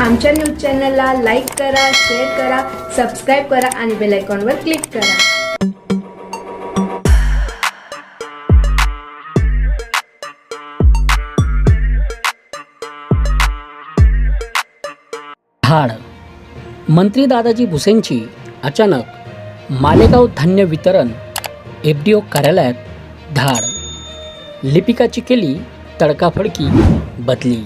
आमच्या न्यूज चॅनलला लाईक करा शेअर करा सबस्क्राईब करा आणि बेल आयकॉनवर क्लिक करा. धाड मंत्री दादाजी भुसेंची अचानक मालेगाव धान्य वितरण एफ डी ओ कार्यालयात धाड. लिपिकाची केली तडकाफडकी बदली.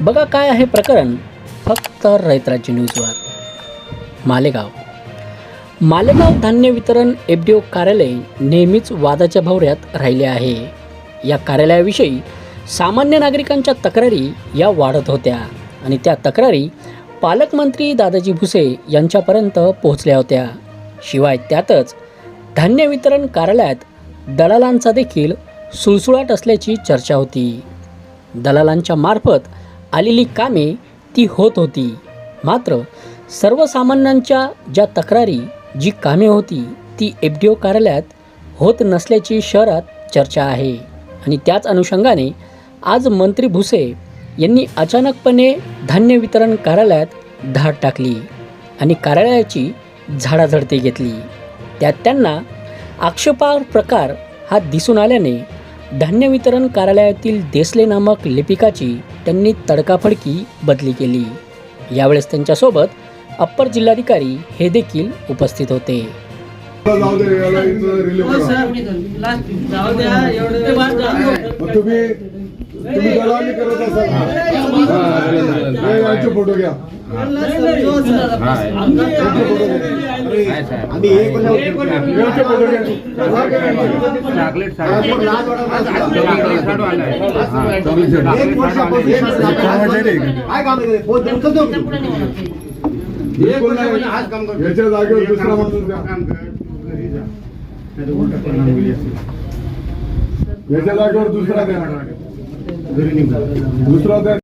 बघा काय आहे प्रकरण. फक्त रैत्राची न्यूजवर मालेगाव. मालेगाव धान्य वितरण एफ डी ओ कार्यालय नेहमीच वादाच्या भवऱ्यात राहिले आहे. या कार्यालयाविषयी सामान्य नागरिकांच्या तक्रारी या वाढत होत्या आणि त्या तक्रारी पालकमंत्री दादाजी भुसे यांच्यापर्यंत पोहोचल्या होत्या. शिवाय त्यातच धान्य वितरण कार्यालयात दलालांचा देखील सुळसुळाट असल्याची चर्चा होती. दलालांच्या मार्फत आलेली कामे ती होत होती. मात्र सर्वसामान्यांच्या ज्या तक्रारी जी कामे होती ती एफ डी ओ कार्यालयात होत नसल्याची शहरात चर्चा आहे. आणि त्याच अनुषंगाने आज मंत्री भुसे यांनी अचानकपणे धान्य वितरण कार्यालयात धाड टाकली आणि कार्यालयाची झाडाझडती घेतली. त्यात त्यांना आक्षेपार प्रकार हा दिसून आल्याने धान्य वितरण कार्यालयातील देसले नामक लिपिकाची त्यांनी तडकाफडकी बदली केली. यावेळेस त्यांच्यासोबत अप्पर जिल्हाधिकारी हे देखील उपस्थित होते. तुम्ही तुम्ही दलाली करत असाल. ना यांचे फोटो घ्या. याच्या जागेवर दुसरा याच्या जागेवर दुसरा द्या दुसरा द्या